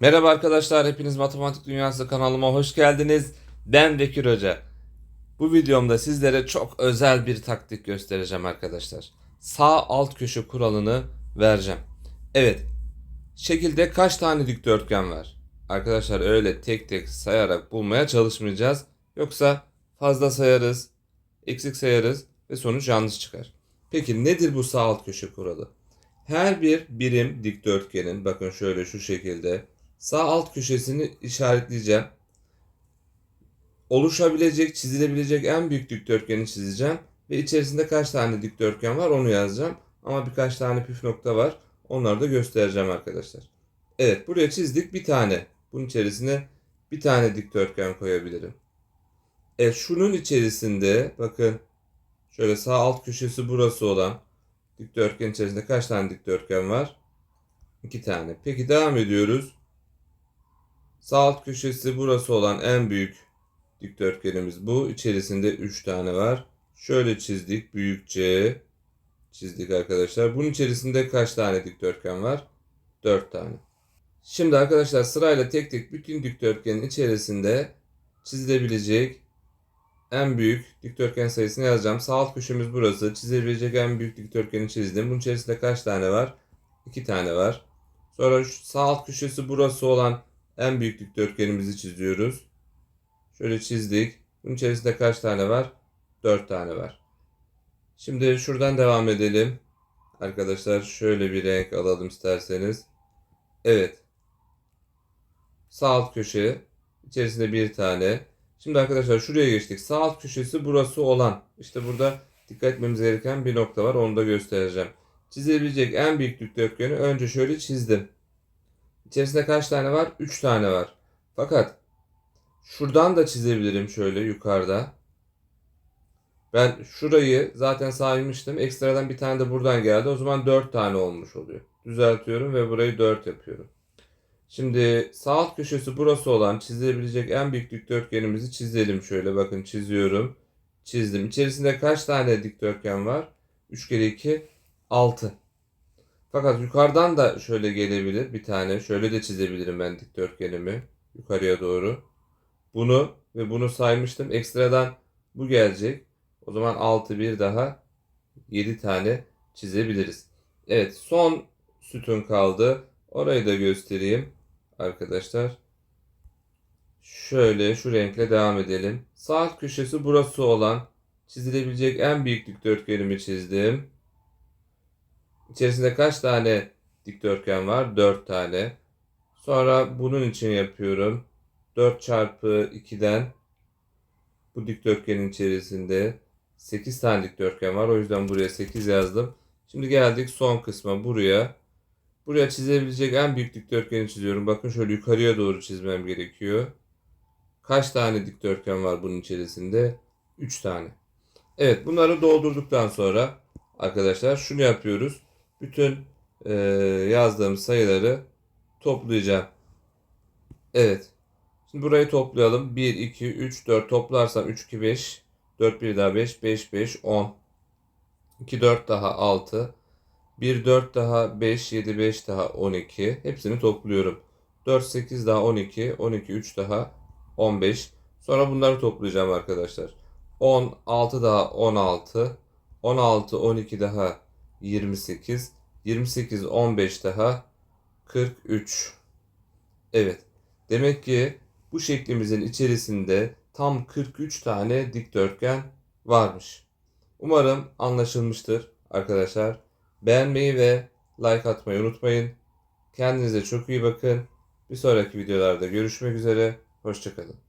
Merhaba arkadaşlar, hepiniz Matematik Dünyası kanalıma hoş geldiniz. Ben Bekir Hoca. Bu videomda sizlere çok özel bir taktik göstereceğim arkadaşlar. Sağ alt köşe kuralını vereceğim. Evet, şekilde kaç tane dikdörtgen var? Arkadaşlar öyle tek tek sayarak bulmaya çalışmayacağız. Yoksa fazla sayarız, eksik sayarız ve sonuç yanlış çıkar. Peki nedir bu sağ alt köşe kuralı? Her bir birim dikdörtgenin bakın şöyle şu şekilde sağ alt köşesini işaretleyeceğim. Oluşabilecek, çizilebilecek en büyük dikdörtgeni çizeceğim ve içerisinde kaç tane dikdörtgen var onu yazacağım. Ama birkaç tane püf nokta var. Onları da göstereceğim arkadaşlar. Evet, buraya çizdik bir tane. Bunun içerisine bir tane dikdörtgen koyabilirim. Evet, şunun içerisinde bakın şöyle sağ alt köşesi burası olan dikdörtgen içerisinde kaç tane dikdörtgen var? İki tane. Peki devam ediyoruz. Sağ alt köşesi burası olan en büyük dikdörtgenimiz bu. İçerisinde 3 tane var. Şöyle çizdik. Büyükçe çizdik arkadaşlar. Bunun içerisinde kaç tane dikdörtgen var? 4 tane. Şimdi arkadaşlar sırayla tek tek bütün dikdörtgenin içerisinde çizilebilecek en büyük dikdörtgen sayısını yazacağım. Sağ alt köşemiz burası. Çizebilecek en büyük dikdörtgeni çizdim. Bunun içerisinde kaç tane var? 2 tane var. Sonra şu sağ alt köşesi burası olan en büyük dikdörtgenimizi çiziyoruz. Şöyle çizdik. Bunun içerisinde kaç tane var? 4 tane var. Şimdi şuradan devam edelim. Arkadaşlar şöyle bir renk alalım isterseniz. Evet. Sağ alt köşe içerisinde bir tane. Şimdi arkadaşlar şuraya geçtik. Sağ alt köşesi burası olan. İşte burada dikkat etmemiz gereken bir nokta var. Onu da göstereceğim. Çizebilecek en büyük dikdörtgeni önce şöyle çizdim. İçerisinde kaç tane var? 3 tane var. Fakat şuradan da çizebilirim şöyle yukarıda. Ben şurayı zaten saymıştım. Ekstradan bir tane de buradan geldi. O zaman 4 tane olmuş oluyor. Düzeltiyorum ve burayı 4 yapıyorum. Şimdi sağ alt köşesi burası olan çizilebilecek en büyük dikdörtgenimizi çizelim şöyle. Bakın çiziyorum. Çizdim. İçerisinde kaç tane dikdörtgen var? 3 kere 2 6. Fakat yukarıdan da şöyle gelebilir bir tane. Şöyle de çizebilirim ben dikdörtgenimi yukarıya doğru. Bunu ve bunu saymıştım. Ekstradan bu gelecek. O zaman 6 bir daha 7 tane çizebiliriz. Evet son sütun kaldı. Orayı da göstereyim arkadaşlar. Şöyle şu renkle devam edelim. Sağ köşesi burası olan çizilebilecek en büyük dikdörtgenimi çizdim. İçerisinde kaç tane dikdörtgen var? 4 tane. Sonra bunun için yapıyorum. 4 çarpı 2'den bu dikdörtgenin içerisinde 8 tane dikdörtgen var. O yüzden buraya 8 yazdım. Şimdi geldik son kısma buraya. Buraya çizebilecek en büyük dikdörtgeni çiziyorum. Bakın şöyle yukarıya doğru çizmem gerekiyor. Kaç tane dikdörtgen var bunun içerisinde? 3 tane. Evet bunları doldurduktan sonra arkadaşlar şunu yapıyoruz. Bütün e, yazdığım sayıları toplayacağım. Evet. Şimdi burayı toplayalım. 1, 2, 3, 4 toplarsam 3, 2, 5. 4, 1 daha 5, 5, 5, 10. 2, 4 daha 6. 1, 4 daha 5, 7, 5 daha 12. Hepsini topluyorum. 4, 8 daha 12. 12, 3 daha 15. Sonra bunları toplayacağım arkadaşlar. 10, 6 daha 16. 16, 12 daha 28. 28, 15 daha 43. Evet. Demek ki bu şeklimizin içerisinde tam 43 tane dikdörtgen varmış. Umarım anlaşılmıştır arkadaşlar. Beğenmeyi ve like atmayı unutmayın. Kendinize çok iyi bakın. Bir sonraki videolarda görüşmek üzere. Hoşçakalın.